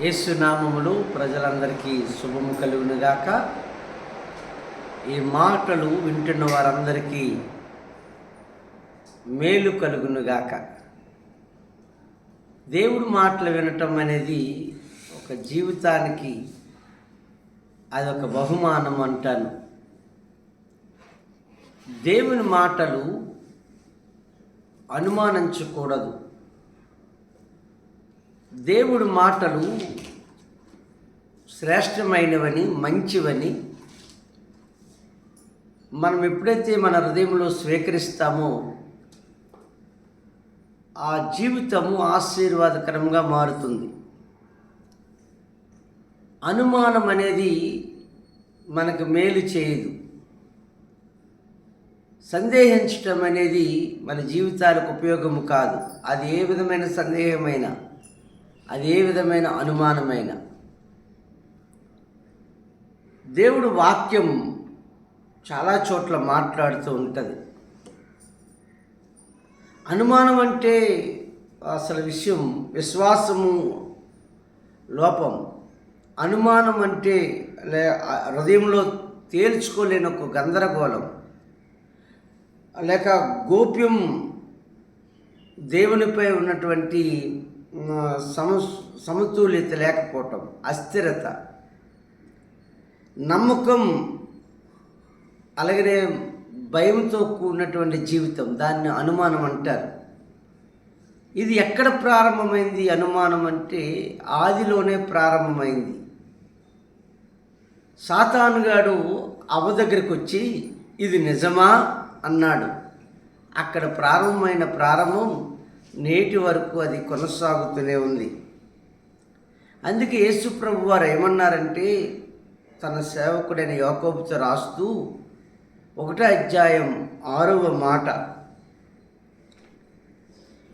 యేసునామములు ప్రజలందరికీ శుభము కలుగునుగాక. ఈ మాటలు వింటున్న వారందరికీ మేలు కలుగునుగాక. దేవుడు మాటలు వినటం అనేది ఒక జీవితానికి అదొక బహుమానం అంటాను. దేవుని మాటలు అనుమానించకూడదు. దేవుడు మాటలు శ్రేష్టమైనవని మంచివని మనం ఎప్పుడైతే మన హృదయంలో స్వీకరిస్తామో ఆ జీవితము ఆశీర్వాదకరంగా మారుతుంది. అనుమానం అనేది మనకు మేలు చేయదు. సందేహించటం అనేది మన జీవితాలకు ఉపయోగము కాదు. అది ఏ విధమైన సందేహమైనా. అదే విధమైన అనుమానమైన. దేవుడు వాక్యం చాలా చోట్ల మాట్లాడుతూ ఉంటుంది. అనుమానం అంటే అసలు విషయం విశ్వాసము లోపం. అనుమానం అంటే లే హృదయంలో తేల్చుకోలేని ఒక గందరగోళం. లేక గోప్యం దేవునిపై ఉన్నటువంటి సమ సమతుల్యత లేకపోవటం అస్థిరత. నమ్మకం అలాగనే భయంతో కూడినటువంటి జీవితం దాన్ని అనుమానం అంటారు. ఇది ఎక్కడ ప్రారంభమైంది? అనుమానం అంటే ఆదిలోనే ప్రారంభమైంది. సాతానుగాడు అవ్వ దగ్గరికి వచ్చి ఇది నిజమా? అన్నాడు. అక్కడ ప్రారంభమైన ప్రారంభం నేటి వరకు అది కొనసాగుతూనే ఉంది. అందుకే యేసుప్రభు వారు ఏమన్నారంటే తన సేవకుడైన యోకోబుతో రాస్తూ ఒకటో అధ్యాయం ఆరవ మాట.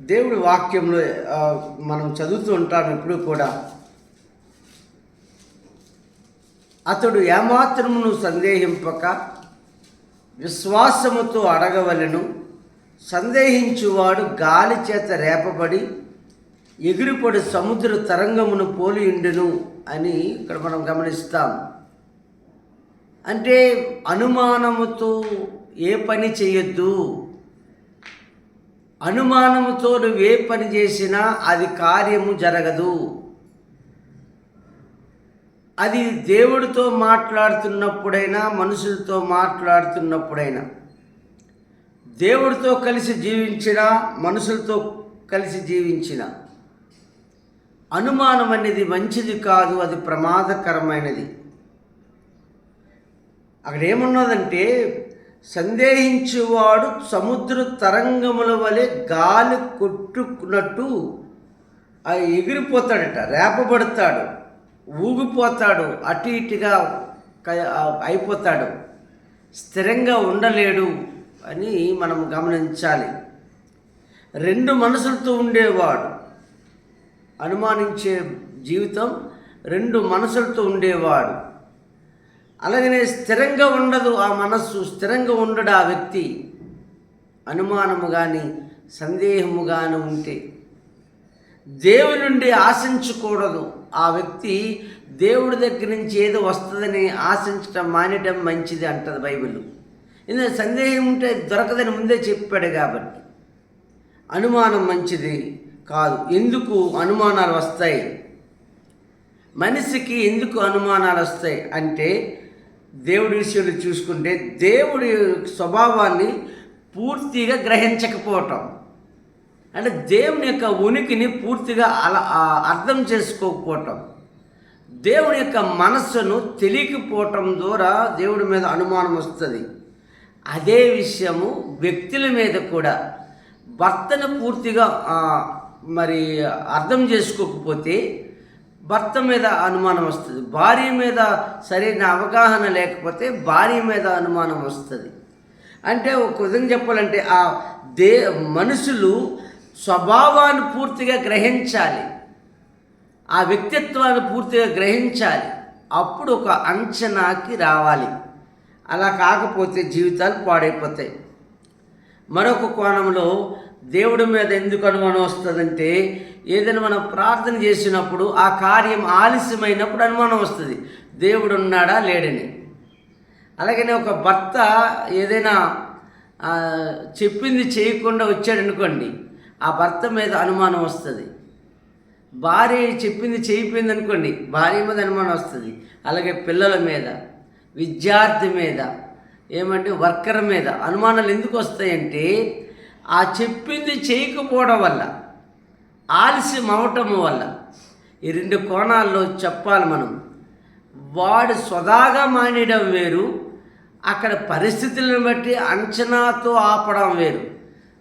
దేవుడి వాక్యంలో మనం చదువుతూ ఉంటాం ఎప్పుడు కూడా. అతడు ఏమాత్రమును సందేహింపక విశ్వాసముతో అడగవలెను. సందేహించువాడు గాలి చేత రేపబడి ఎగిరిపడి సముద్ర తరంగమును పోలియుండును అని ఇక్కడ మనం గమనిస్తాం. అంటే అనుమానముతో ఏ పని చేయొద్దు. అనుమానముతో నువ్వే ఏ పని చేసినా అది కార్యము జరగదు. అది దేవుడితో మాట్లాడుతున్నప్పుడైనా మనుషులతో మాట్లాడుతున్నప్పుడైనా దేవుడితో కలిసి జీవించిన మనుషులతో కలిసి జీవించిన అనుమానం అనేది మంచిది కాదు అది ప్రమాదకరమైనది. అక్కడ ఏమున్నదంటే సందేహించేవాడు సముద్ర తరంగముల వలె గాలి కొట్టుకున్నట్టు ఆ ఎగిరిపోతాడట రేపబడతాడు ఊగిపోతాడు అటు ఇటుగా అయిపోతాడు. స్థిరంగా ఉండలేడు. అని మనం గమనించాలి. రెండు మనసులతో ఉండేవాడు అనుమానించే జీవితం రెండు మనసులతో ఉండేవాడు. అలాగనే స్థిరంగా ఉండదు ఆ మనస్సు స్థిరంగా ఉండడు ఆ వ్యక్తి. అనుమానము కానీ సందేహము కానీ ఉంటే దేవుని నుండి ఆశించకూడదు. ఆ వ్యక్తి దేవుడి దగ్గర నుంచి ఏదో వస్తుందని ఆశించటం మానేయటం మంచిది అంటది బైబిల్. ఎందుకంటే సందేహం ఉంటే దొరకదని ముందే చెప్పాడు కాబట్టి. అనుమానం మంచిది కాదు. ఎందుకు అనుమానాలు వస్తాయి? మనిషికి ఎందుకు అనుమానాలు వస్తాయి? అంటే దేవుడి విషయంలో చూసుకుంటే దేవుడి స్వభావాన్ని పూర్తిగా గ్రహించకపోవటం. అంటే దేవుని యొక్క ఉనికిని పూర్తిగా అలా అర్థం చేసుకోకపోవటం. దేవుని యొక్క మనస్సును తెలియకపోవటం ద్వారా దేవుడి మీద అనుమానం వస్తుంది. అదే విషయము వ్యక్తుల మీద కూడా భర్తను పూర్తిగా మరి అర్థం చేసుకోకపోతే భర్త మీద అనుమానం వస్తుంది. భార్య మీద సరైన అవగాహన లేకపోతే భార్య మీద అనుమానం వస్తుంది. అంటే ఒక విధంగా చెప్పాలంటే ఆ దే మనుషులు స్వభావాన్ని పూర్తిగా గ్రహించాలి. ఆ వ్యక్తిత్వాన్ని పూర్తిగా గ్రహించాలి. అప్పుడు ఒక అంచనాకి రావాలి. అలా కాకపోతే జీవితాలు పాడైపోతాయి. మరొక కోణంలో దేవుడి మీద ఎందుకు అనుమానం వస్తుందంటే ఏదైనా మనం ప్రార్థన చేసినప్పుడు ఆ కార్యం ఆలస్యమైనప్పుడు అనుమానం వస్తుంది. దేవుడు ఉన్నాడా లేడని. అలాగనే ఒక భర్త ఏదైనా చెప్పింది చేయకుండా వచ్చాడనుకోండి ఆ భర్త మీద అనుమానం వస్తుంది. భార్య చెప్పింది చేయిపోయింది అనుకోండి భార్య మీద అనుమానం వస్తుంది. అలాగే పిల్లల మీద. విద్యార్థి మీద ఏమంటే వర్కర్ మీద అనుమానాలు ఎందుకు వస్తాయంటే ఆ చెప్పింది చేయకపోవడం వల్ల ఆలస్యం అవటం వల్ల ఈ రెండు కోణాల్లో చెప్పాలి మనం. వాడు స్వదాగా మానేయడం వేరు అక్కడ పరిస్థితులను బట్టి అంచనాతో ఆపడం వేరు.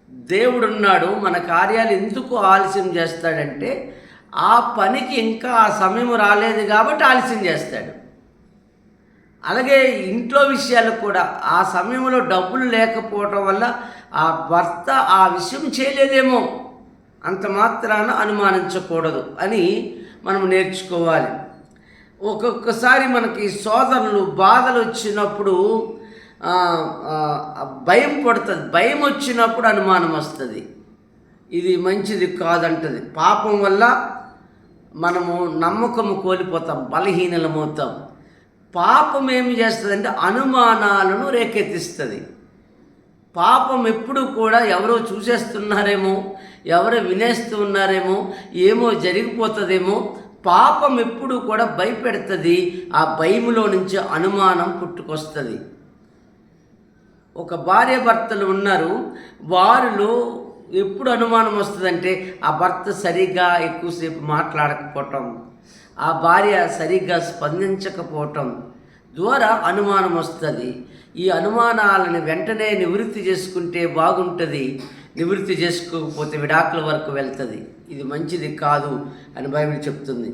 దేవుడున్నాడు మన కార్యాలు ఎందుకు ఆలస్యం చేస్తాడంటే ఆ పనికి ఇంకా ఆ సమయం రాలేదు కాబట్టి ఆలస్యం చేస్తాడు. అలాగే ఇంట్లో విషయాలు కూడా ఆ సమయంలో డబ్బులు లేకపోవటం వల్ల ఆ భర్త ఆ విషయం చేయలేదేమో అంత మాత్రాన అనుమానించకూడదు అని మనం నేర్చుకోవాలి. ఒక్కొక్కసారి మనకి సోదరులు బాధలు వచ్చినప్పుడు భయం పడుతుంది. భయం వచ్చినప్పుడు అనుమానం వస్తుంది. ఇది మంచిది కాదంటది. పాపం వల్ల మనము నమ్మకము కోల్పోతాం బలహీనలమవుతాం. పాపం ఏమి చేస్తుందంటే అనుమానాలను రేకెత్తిస్తుంది. పాపం ఎప్పుడు కూడా ఎవరో చూసేస్తున్నారేమో ఎవరో వినేస్తూ ఉన్నారేమో ఏమో జరిగిపోతుందేమో పాపం ఎప్పుడు కూడా భయపెడుతుంది. ఆ భయములో నుంచి అనుమానం పుట్టుకొస్తుంది. ఒక భార్య భర్తలు ఉన్నారు. వారిలో ఎప్పుడు అనుమానం వస్తుందంటే ఆ భర్త సరిగ్గా ఎక్కువసేపు మాట్లాడకపోవటం. ఆ భార్య సరిగ్గా స్పందించకపోవటం ద్వారా అనుమానం వస్తుంది. ఈ అనుమానాలను వెంటనే నివృత్తి చేసుకుంటే బాగుంటుంది. నివృత్తి చేసుకోకపోతే విడాకుల వరకు వెళ్తుంది. ఇది మంచిది కాదు అని బైబిల్ చెప్తుంది.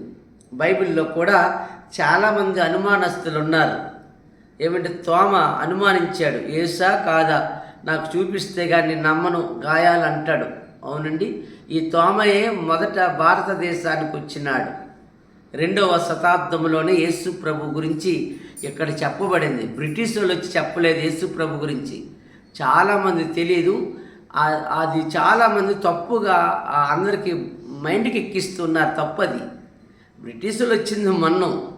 బైబిల్లో కూడా చాలామంది అనుమానస్తులు ఉన్నారు ఏమంటే తోమ అనుమానించాడు. ఏసా కాదా? నాకు చూపిస్తే కానీ నమ్మను గాయాలంటాడు. అవునండి. ఈ తోమయే మొదట భారతదేశానికి వచ్చినాడు. రెండవ శతాబ్దంలోనే యేసు ప్రభు గురించి ఇక్కడ చెప్పబడింది. బ్రిటిష్ వాళ్ళు వచ్చి చెప్పలేదు యేసు ప్రభు గురించి. చాలామంది తెలియదు అది చాలామంది తప్పుగా అందరికీ మైండ్కి ఎక్కిస్తున్నారు తప్పది. బ్రిటిషులు వచ్చింది మన్నం.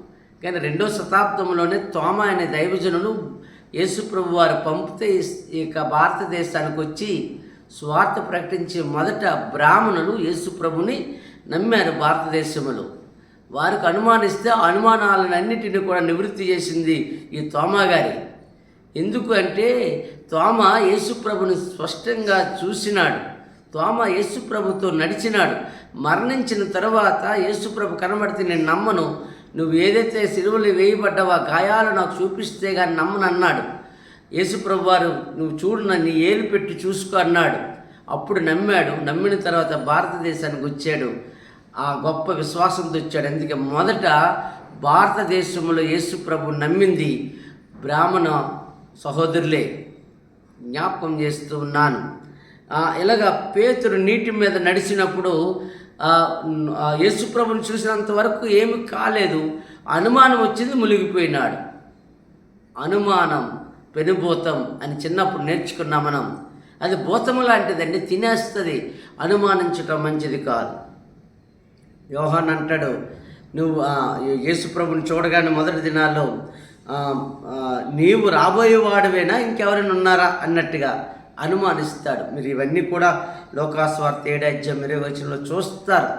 కానీ రెండో శతాబ్దంలోనే తోమ అనే దైవజనులు యేసుప్రభు వారు పంపితే ఇక భారతదేశానికి వచ్చి స్వార్థ ప్రకటించే మొదట బ్రాహ్మణులు యేసుప్రభుని నమ్మారు భారతదేశంలో. వారికి అనుమానిస్తే ఆ అనుమానాలన్నిటిని కూడా నివృత్తి చేసింది ఈ తోమా గారి. ఎందుకు అంటే తోమ యేసుప్రభుని స్పష్టంగా చూసినాడు. తోమ యేసుప్రభుతో నడిచినాడు. మరణించిన తర్వాత యేసుప్రభు కనబడితే నేను నమ్మను. నువ్వు ఏదైతే సిలువలు వేయబడ్డావో ఆ గాయాలు నాకు చూపిస్తే కానీ నమ్మను అన్నాడు. యేసుప్రభు వారు నువ్వు చూడు నన్ను ఏలు పెట్టి చూసుకో అన్నాడు. అప్పుడు నమ్మాడు. నమ్మిన తర్వాత భారతదేశానికి వచ్చాడు. ఆ గొప్ప విశ్వాసంతో వచ్చాడు అందుకే మొదట భారతదేశంలో యేసు ప్రభు నమ్మింది బ్రాహ్మణ సహోదరులే. జ్ఞాపకం చేస్తూ ఉన్నాను. ఇలాగా పేతురు నీటి మీద నడిచినప్పుడు ఆ, యేసుప్రభుని చూసినంత వరకు ఏమి కాలేదు. అనుమానం వచ్చింది మునిగిపోయినాడు. అనుమానం పెనుభూతం అని చిన్నప్పుడు నేర్చుకున్నాం మనం. అది భూతము లాంటిదండి తినేస్తుంది. అనుమానించటం మంచిది కాదు. యోహాన్ అంటాడు నువ్వు యేసుప్రభుని చూడగానే మొదటి దినాల్లో నీవు రాబోయేవాడువేనా? ఇంకెవరైనా ఉన్నారా? అన్నట్టుగా అనుమానిస్తాడు. మీరు ఇవన్నీ కూడా లోకాస్వార్త ఏడాజ్యం మీరే వచనంలో చూస్తారు.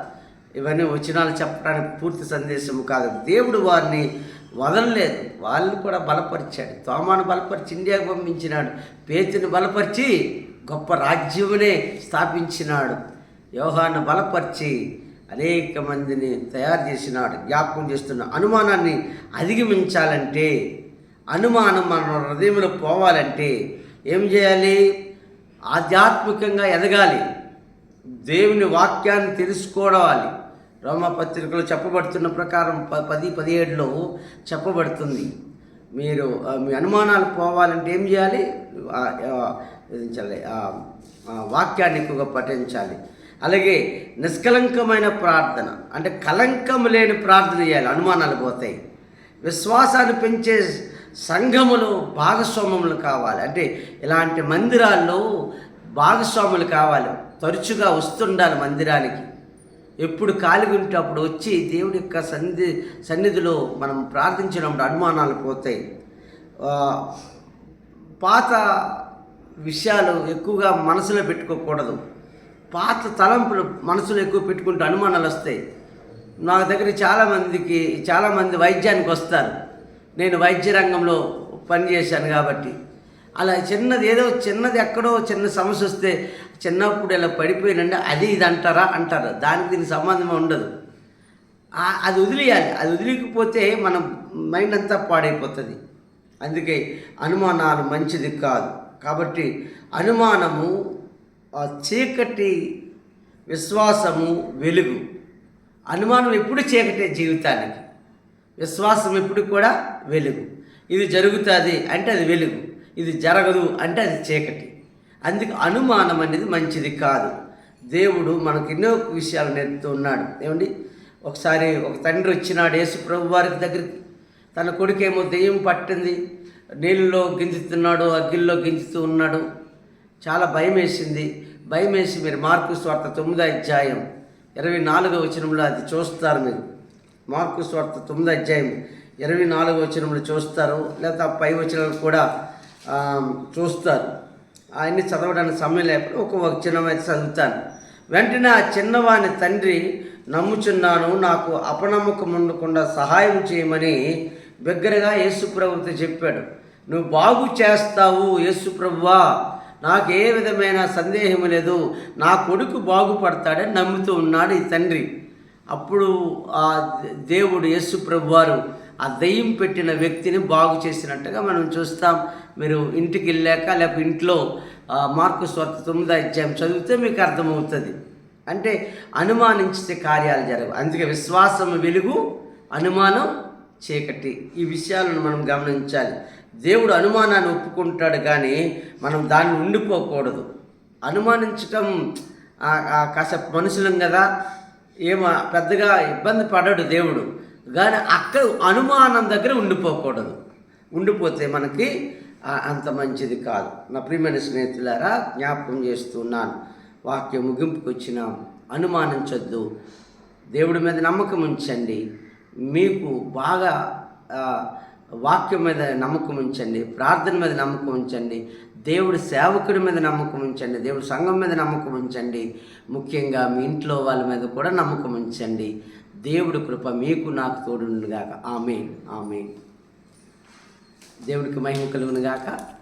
ఇవన్నీ వచనాలు చెప్పడానికి పూర్తి సందేశం కాదు. దేవుడు వారిని వదలలేదు. వాళ్ళని కూడా బలపరిచాడు. తోమాను బలపరిచి ఇండియాకు పంపించినాడు. పేతుని బలపరిచి గొప్ప రాజ్యమునే స్థాపించినాడు. యోహాన్ని బలపరిచి అనేక మందిని తయారు చేసినాడు జ్ఞాపకం చేస్తున్న అనుమానాన్ని అధిగమించాలంటే అనుమానం మన హృదయంలో పోవాలంటే ఏం చేయాలి? ఆధ్యాత్మికంగా ఎదగాలి. దేవుని వాక్యాన్ని తెలుసుకోవాలి. రోమపత్రికలో చెప్పబడుతున్న ప్రకారం ప పది పదిహేడులో చెప్పబడుతుంది. మీరు మీ అనుమానాలు పోవాలంటే ఏం చేయాలి? వాక్యాన్ని ఎక్కువగా పఠించాలి. అలాగే నిష్కలంకమైన ప్రార్థన అంటే కలంకం లేని ప్రార్థన చేయాలి అనుమానాలు పోతాయి. విశ్వాసాన్ని పెంచే సంఘములు భాగస్వామ్యములు కావాలి. అంటే ఇలాంటి మందిరాల్లో భాగస్వాములు కావాలి. తరచుగా వస్తుండాలి మందిరానికి. ఎప్పుడు ఖాళీగా ఉంటే అప్పుడు వచ్చి దేవుడి యొక్క సన్నిధి సన్నిధిలో మనం ప్రార్థించినప్పుడు అనుమానాలు పోతాయి. పాత విషయాలు ఎక్కువగా మనసులో పెట్టుకోకూడదు. పాత తలంపులు మనసులో ఎక్కువ పెట్టుకుంటూ అనుమానాలు వస్తాయి. నా దగ్గర చాలామందికి చాలామంది వైద్యానికి వస్తారు. నేను వైద్య రంగంలో పనిచేశాను కాబట్టి. అలా చిన్నది ఏదో చిన్నది ఎక్కడో చిన్న సమస్య వస్తే చిన్నప్పుడు ఇలా పడిపోయినండి అది ఇది అంటారా? అంటారా. దానికి దీనికి సంబంధం ఉండదు. అది వదిలేయాలి. అది వదిలేకపోతే మన మైండ్ అంతా పాడైపోతుంది. అందుకే అనుమానాలు మంచిది కాదు. కాబట్టి అనుమానము ఆ చీకటి విశ్వాసము వెలుగు. అనుమానం ఎప్పుడు చీకటే జీవితానికి. విశ్వాసం ఎప్పుడు కూడా వెలుగు. ఇది జరుగుతుంది అంటే అది వెలుగు. ఇది జరగదు అంటే అది చీకటి. అందుకు అనుమానం అనేది మంచిది కాదు. దేవుడు మనకు ఎన్నో విషయాలు నేర్పుతూ ఉన్నాడు. ఏమండి? ఒకసారి ఒక తండ్రి వచ్చినాడు యేసు ప్రభు వారి దగ్గరికి. తన కొడుకేమో దెయ్యం పట్టింది. నీళ్ళలో గింజుతున్నాడు అగ్గిల్లో గింజుతూ ఉన్నాడు. చాలా భయం వేసింది భయం వేసి మీరు మార్కు స్వార్థ తొమ్మిదో అధ్యాయం ఇరవై నాలుగో వచనంలో అది చూస్తారు మీరు. మార్కు స్వార్థ తొమ్మిదో అధ్యాయం ఇరవై నాలుగో వచనంలో చూస్తారు. లేదా పై వచనాలు కూడా చూస్తారు. ఆయన్ని చదవడానికి సమయం లేకపోతే ఒక వచనం అయితే చదువుతాను. వెంటనే ఆ చిన్నవాని తండ్రి నమ్ముచున్నాను నాకు అపనమ్మకం ఉండకుండా సహాయం చేయమని బిగ్గరగా యేసుప్రభుతో చెప్పాడు. నువ్వు బాగు చేస్తావు యేసుప్రభువా నాకు ఏ విధమైన సందేహం లేదు. నా కొడుకు బాగుపడతాడని నమ్ముతూ ఉన్నాడు ఈ తండ్రి. అప్పుడు ఆ దేవుడు యేసు ప్రభువారు ఆ దయ్యం పెట్టిన వ్యక్తిని బాగు చేసినట్టుగా మనం చూస్తాం. మీరు ఇంటికి వెళ్ళాక లేకపోతే ఇంట్లో మార్కు స్వర్త తొమ్మిదో అధ్యాయం చదివితే మీకు అర్థమవుతుంది. అంటే అనుమానించితే కార్యాలు జరగవు. అందుకే విశ్వాసం వెలుగు అనుమానం చీకటి. ఈ విషయాలను మనం గమనించాలి. దేవుడు అనుమానాన్ని ఒప్పుకుంటాడు కానీ మనం దాన్ని ఉండిపోకూడదు. అనుమానించటం కాసేపు మనుషులం కదా. ఏమో పెద్దగా ఇబ్బంది పడడు దేవుడు. కానీ అక్కడ అనుమానం దగ్గర ఉండిపోకూడదు. ఉండిపోతే మనకి అంత మంచిది కాదు. నా ప్రియమైన స్నేహితులారా జ్ఞాపకం చేస్తున్నాను. వాక్యం ముగింపుకు వచ్చినాం. అనుమానించొద్దు. దేవుడి మీద నమ్మకం ఉంచండి. మీకు బాగా వాక్యం మీద నమ్మకం ఉంచండి ప్రార్థన మీద నమ్మకం ఉంచండి దేవుడి సేవకుడి మీద నమ్మకం ఉంచండి దేవుడి సంఘం మీద నమ్మకం ఉంచండి. ముఖ్యంగా మీ ఇంట్లో వాళ్ళ మీద కూడా నమ్మకం ఉంచండి. దేవుడి కృప మీకు నాకు తోడుగాక ఆమె ఆమె దేవుడికి మహిమ కలుగునుగాక.